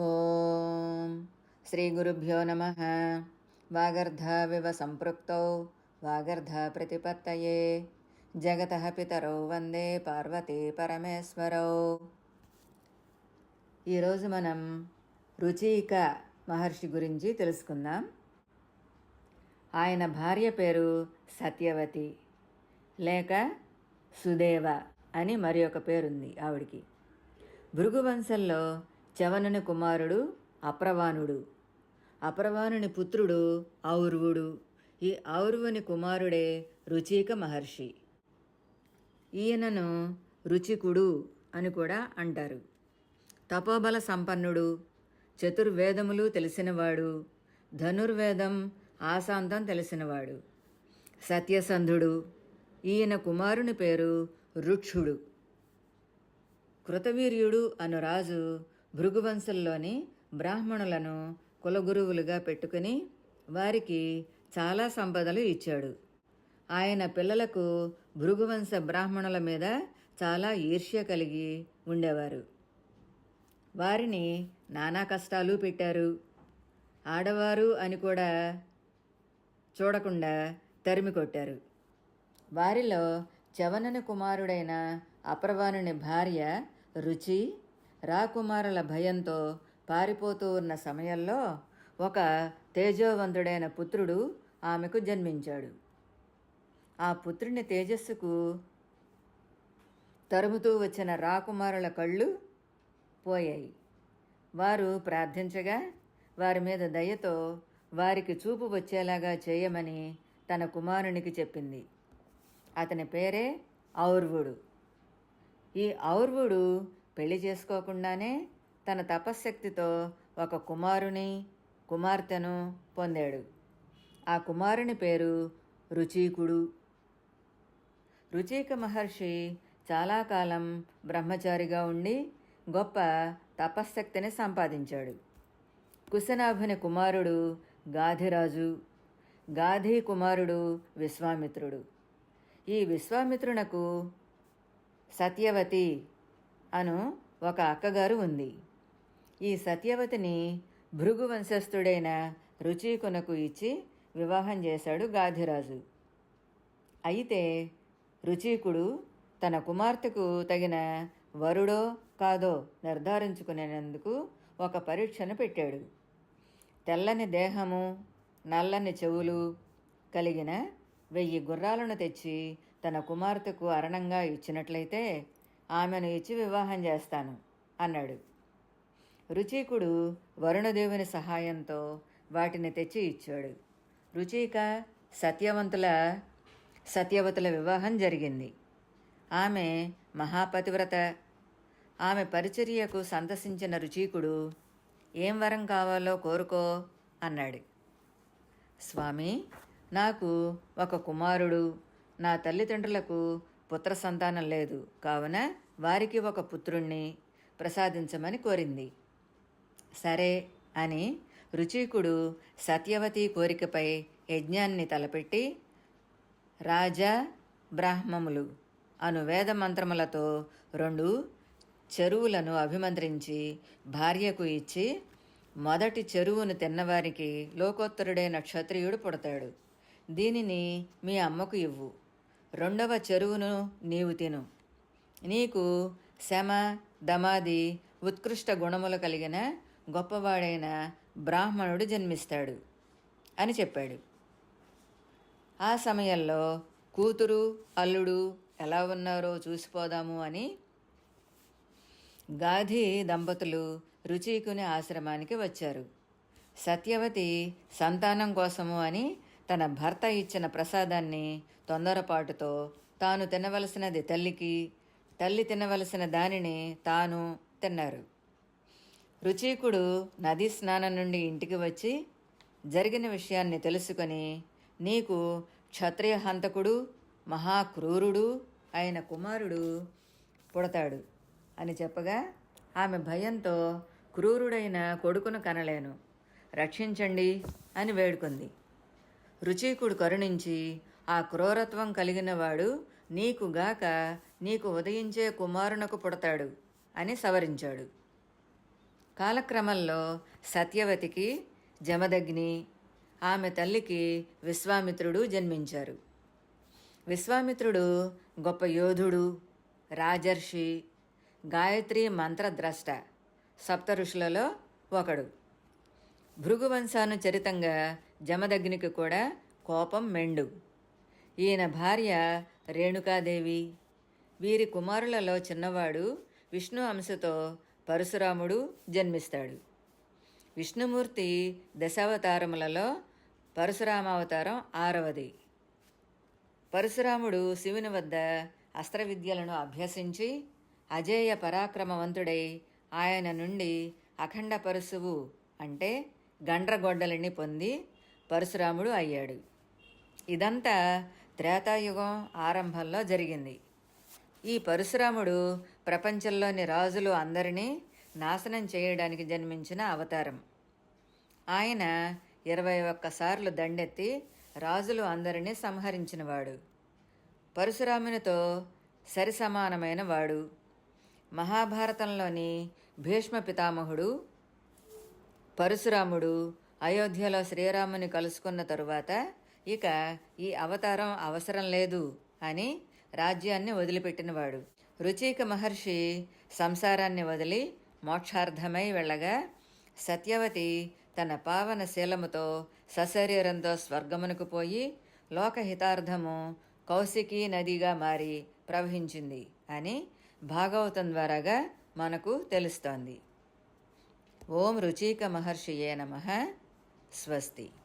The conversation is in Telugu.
ఓం శ్రీ గురుభ్యో నమ. వాగర్ధావివ సంపృక్తౌ వాగర్ధ ప్రతిపత్తయే. జగత పితరౌ వందే పార్వతీ పరమేశ్వరౌ. ఈరోజు మనం రుచిక మహర్షి గురించి తెలుసుకుందాం. ఆయన భార్య పేరు సత్యవతి లేక సుదేవ అని మరి ఒక పేరుంది ఆవిడికి. భృగువంశంలో చవనని కుమారుడు అప్రవానుడు అప్రవానుని పుత్రుడు ఔర్వుడు. ఈ ఔర్వుని కుమారుడే రుచిక మహర్షి. ఈయనను రుచికుడు అని కూడా అంటారు. తపోబల సంపన్నుడు చతుర్వేదములు తెలిసినవాడు ధనుర్వేదం ఆశాంతం తెలిసినవాడు. సత్యసంధుడు ఈయన కుమారుని పేరు రుక్షుడు. కృతవీర్యుడు అను రాజు భృగువంశంలోని బ్రాహ్మణులను కులగురువులుగా పెట్టుకుని వారికి చాలా సంపదలు ఇచ్చాడు. ఆయన పిల్లలకు భృగువంశ బ్రాహ్మణుల మీద చాలా ఈర్ష్య కలిగి ఉండేవారు. వారిని నానా కష్టాలు పెట్టారు. ఆడవారు అని కూడా చూడకుండా తరిమి కొట్టారు. వారిలో చవనని కుమారుడైన అప్రవాణుని భార్య రుచి రాకుమారుల భయంతో పారిపోతూ ఉన్న సమయంలో ఒక తేజోవంతుడైన పుత్రుడు ఆమెకు జన్మించాడు. ఆ పుత్రుని తేజస్సుకు తరుముతూ వచ్చిన రాకుమారుల కళ్ళు పోయాయి. వారు ప్రార్థించగా వారి మీద దయతో వారికి చూపు వచ్చేలాగా చేయమని తన కుమారునికి చెప్పింది. అతని పేరే ఔర్వుడు. ఈ ఔర్వుడు పెళ్ళి చేసుకోకుండానే తన తపశ్శక్తితో ఒక కుమారుని కుమార్తెను పొందాడు. ఆ కుమారుని పేరు రుచీకుడు. రుచీక మహర్షి చాలా కాలం బ్రహ్మచారిగా ఉండి గొప్ప తపశ్శక్తిని సంపాదించాడు. కుశనాభుని కుమారుడు గాధిరాజు. గాధి కుమారుడు విశ్వామిత్రుడు. ఈ విశ్వామిత్రునకు సత్యవతి అను ఒక అక్కగారు ఉంది. ఈ సత్యవతిని భృగు వంశస్థుడైన రుచీకునకు ఇచ్చి వివాహం చేశాడు గాధిరాజు. అయితే రుచీకుడు తన కుమార్తెకు తగిన వరుడో కాదో నిర్ధారించుకునేందుకు ఒక పరీక్షను పెట్టాడు. తెల్లని దేహము నల్లని చెవులు కలిగిన వెయ్యి గుర్రాలను తెచ్చి తన కుమార్తెకు అరణంగా ఇచ్చినట్లయితే ఆమెను ఇచ్చి వివాహం చేస్తాను అన్నాడు. రుచీకుడు వరుణదేవుని సహాయంతో వాటిని తెచ్చి ఇచ్చాడు. రుచిక సత్యవంతుల సత్యవతుల వివాహం జరిగింది. ఆమె మహాపతివ్రత. ఆమె పరిచర్యకు సంతసించిన రుచీకుడు ఏం వరం కావాలో కోరుకో అన్నాడు. స్వామి నాకు ఒక కుమారుడు నా తల్లిదండ్రులకు పుత్ర సంతానం లేదు. కావున వారికి ఒక పుత్రుణ్ణి ప్రసాదించమని కోరింది. సరే అని రుచీకుడు సత్యవతి కోరికపై యజ్ఞాన్ని తలపెట్టి రాజా బ్రాహ్మములు అను వేద మంత్రములతో రెండు చెరువులను అభిమంత్రించి భార్యకు ఇచ్చి మొదటి చెరువును తిన్నవారికి లోకోత్తరుడైన క్షత్రియుడు పుడతాడు. దీనిని మీ అమ్మకు ఇవ్వు. రెండవ చెరువును నీవు తిను. నీకు శమ దమాది ఉత్కృష్ట గుణములు కలిగిన గొప్పవాడైన బ్రాహ్మణుడు జన్మిస్తాడు అని చెప్పాడు. ఆ సమయంలో కూతురు అల్లుడు ఎలా ఉన్నారో చూసిపోదాము అని గాధి దంపతులు రుచికుని ఆశ్రమానికి వచ్చారు. సత్యవతి సంతానం కోసము అని తన భర్త ఇచ్చిన ప్రసాదాన్ని తొందరపాటుతో తాను తినవలసినది తల్లికి తల్లి తినవలసిన దానిని తాను తిన్నారు. రుచీకుడు నదీ స్నానం నుండి ఇంటికి వచ్చి జరిగిన విషయాన్ని తెలుసుకొని నీకు క్షత్రియ హంతకుడు మహాక్రూరుడు అయిన కుమారుడు పుడతాడు అని చెప్పగా ఆమె భయంతో క్రూరుడైన కొడుకును కనలేను. రక్షించండి అని వేడుకుంది. రుచీకుడు కరుణించి ఆ క్రూరత్వం కలిగినవాడు నీకు గాక నీకు ఉదయించే కుమారునకు పుడతాడు అని సవరించాడు. కాలక్రమంలో సత్యవతికి జమదగ్ని ఆమె తల్లికి విశ్వామిత్రుడు జన్మించారు. విశ్వామిత్రుడు గొప్ప యోధుడు రాజర్షి గాయత్రి మంత్రద్రష్ట సప్త ఋషులలో ఒకడు. భృగువంశానుచరితంగా జమదగ్నికి కూడా కోపం మెండు. ఈయన భార్య రేణుకాదేవి. వీరి కుమారులలో చిన్నవాడు విష్ణు అంశతో పరశురాముడు జన్మిస్తాడు. విష్ణుమూర్తి దశావతారములలో పరశురామావతారం ఆరవది. పరశురాముడు శివుని వద్ద అస్త్ర విద్యలను అభ్యసించి అజేయ పరాక్రమవంతుడై ఆయన నుండి అఖండ పరశువు అంటే గండ్రగొడ్డలిని పొంది పరశురాముడు అయ్యాడు. ఇదంతా త్రేతాయుగం ఆరంభంలో జరిగింది. ఈ పరశురాముడు ప్రపంచంలోని రాజులు అందరినీ నాశనం చేయడానికి జన్మించిన అవతారం. ఆయన ఇరవై ఒక్కసార్లు దండెత్తి రాజులు అందరినీ సంహరించినవాడు. పరశురామునితో సరిసమానమైన వాడు. మహాభారతంలోని భీష్మ పితామహుడు పరశురాముడు అయోధ్యలో శ్రీరాముని కలుసుకున్న తరువాత ఇక ఈ అవతారం అవసరం లేదు అని రాజ్యాన్ని వదిలిపెట్టినవాడు. రుచిక మహర్షి సంసారాన్ని వదిలి మోక్షార్థమై వెళ్ళగా సత్యవతి తన పావన శీలముతో సశరీరంతో స్వర్గమునకు పోయి లోకహితార్థము కౌశికీ నదిగా మారి ప్రవహించింది అని భాగవతం ద్వారాగా మనకు తెలుస్తోంది. ఓం రుచిక మహర్షియే నమ. સ્વસ્તી.